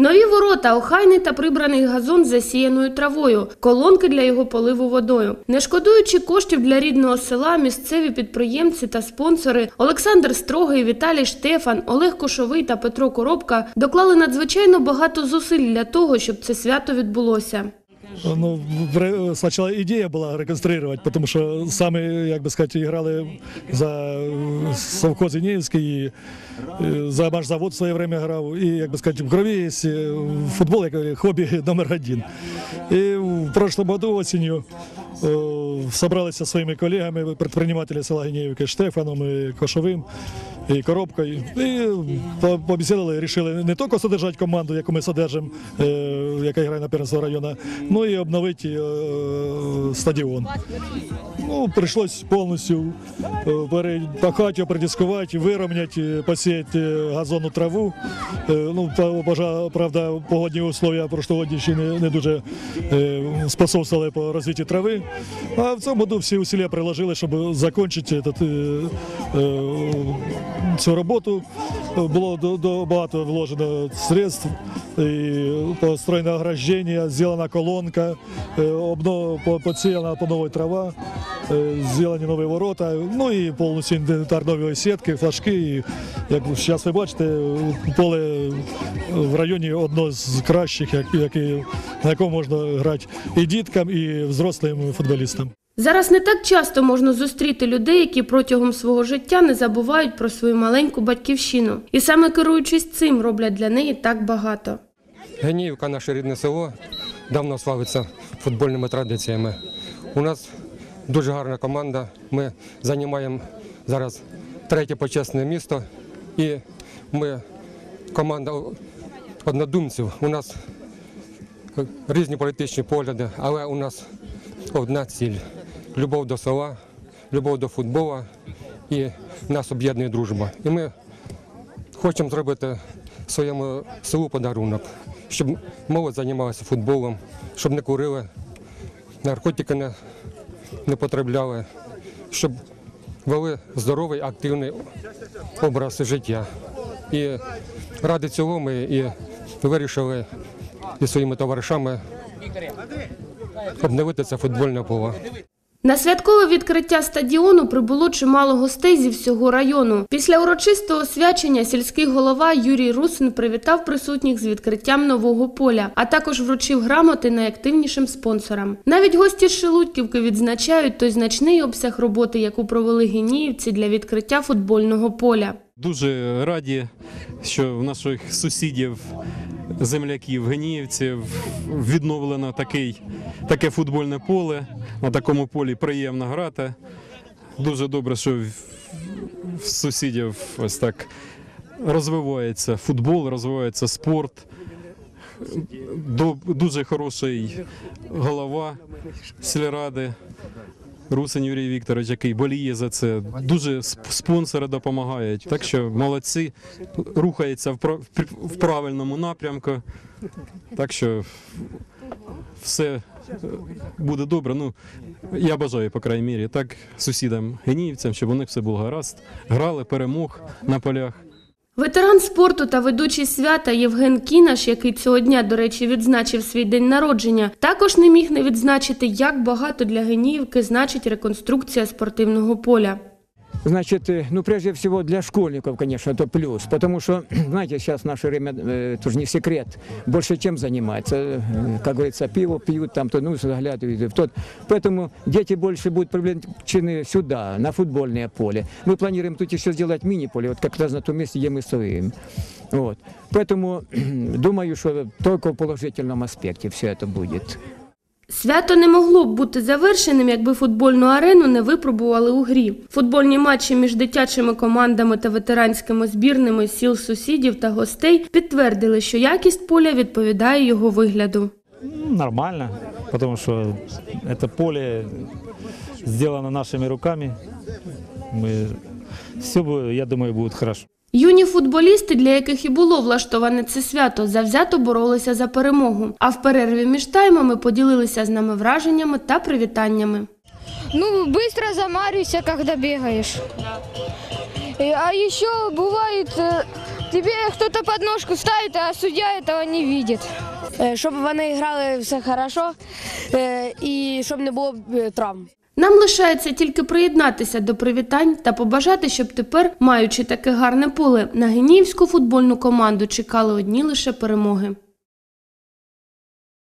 Нові ворота, охайний та прибраний газон з засіяною травою, колонки для його поливу водою. Не шкодуючи коштів для рідного села, місцеві підприємці та спонсори Олександр Строгий, Віталій Штефан, Олег Кошовий та Петро Коробка доклали надзвичайно багато зусиль для того, щоб це свято відбулося. Ну, сначала спочатку ідея була реконструювати, тому що саме, як би сказати, грали за е, совхоз Инеевский, и за за машзавод в своє время грав. І, як би сказати, в крови есть е, футбол як хобі номер один. І в прошлом году осенью е, собралися зі своїми колегами, предпринимателями села Генєвки Штефаном і Кошовим. І коробкою. І по- вирішили не тільки содержати команду, яку ми содержимо, е, яка грає на первенство району, ну і обновити е, стадіон. Ну, прийшлось повністю е, перепахати, придискувати, вирівняти, посіяти е, газонну траву. Е, Ну, правда, погодні условия прошлогодні ще не, дуже е, способствували по розвитку трави. А в цьому году всі усилия приложили, щоб закінчити этот, е, цю роботу. Було до, до багато вложено средств, і построєно ограждення, зроблена колонка, е, обно, по- посіяна по новій трава, зроблені нові ворота, ну і повністю інвентар нової сітки, флажки. І, як зараз ви бачите, поле в районі одно з кращих, як, які, на якому можна грати і діткам, і взрослим футболістам. Зараз не так часто можна зустріти людей, які протягом свого життя не забувають про свою маленьку батьківщину. І саме керуючись цим роблять для неї так багато. Геніївка, наше рідне село, давно славиться футбольними традиціями. У нас дуже гарна команда. Ми займаємо зараз третє почесне місто. І ми команда однодумців. У нас різні політичні погляди, але у нас одна ціль любов до села, любов до футболу і нас об'єднує дружба. І ми хочемо зробити своєму селу подарунок, щоб молодь займалася футболом, щоб не курили, наркотики не, не потребляли, щоб вели здоровий, активний образ життя. І ради цього ми і вирішили із своїми товаришами обновити це футбольне поле. На святкове відкриття стадіону прибуло чимало гостей зі всього району. Після урочистого свячення сільський голова Юрій Русин привітав присутніх з відкриттям нового поля, а також вручив грамоти найактивнішим спонсорам. Навіть гості з Шелудьківки відзначають той значний обсяг роботи, яку провели геніївці для відкриття футбольного поля. Дуже раді, що в наших сусідів, земляків, геніївців відновлено такий, таке футбольне поле. На такому полі приємно грати. Дуже добре, що в, сусідів ось так розвивається футбол, розвивається спорт. Дуже хороший голова сільради. Русин Юрій Вікторович, який боліє за це. Дуже сп- спонсори допомагають. Так що молодці, рухається в пра- в в правильному напрямку. Так що все буде добре. Ну, я бажаю, по крайній мірі, так сусідам геніївцям, щоб у них все було гаразд. Грали, перемог на полях. Ветеран спорту та ведучий свята Євген Кінаш, який цього дня, до речі, відзначив свій день народження, також не міг не відзначити, як багато для Геніївки значить реконструкція спортивного поля. Значит, э, ну прежде всего для школьников, конечно, это плюс, потому что, знаете, сейчас в наше время, э, тоже не секрет, больше чем заниматься, э, как говорится, пиво пьют, там, то, ну, заглядывают в тот. Поэтому дети больше будут привлечены сюда, на футбольное поле. Мы планируем тут еще сделать мини-поле, вот как раз на том месте, где мы стоим. Вот. Поэтому думаю, что только в положительном аспекте все это будет. Свято не могло б бути завершеним, якби футбольну арену не випробували у грі. Футбольні матчі між дитячими командами та ветеранськими збірними сіл сусідів та гостей підтвердили, що якість поля відповідає його вигляду. Ну, Нормально, потому что это поле сделано нашими руками. Мы все, я думаю, будет хорошо. Юні футболісти, для яких і було влаштоване це свято, завзято боролися за перемогу. А в перерві між таймами поділилися з нами враженнями та привітаннями. Ну, быстро замаришься, когда бегаешь. И- А еще бывает, э, Тебе кто-то подножку ставит, а судья этого не видит. Е, щоб вони грали все хорошо е, і щоб не було е, травм. Нам лишається тільки приєднатися до привітань та побажати, щоб тепер, маючи таке гарне поле, на геніївську футбольну команду чекали одні лише перемоги.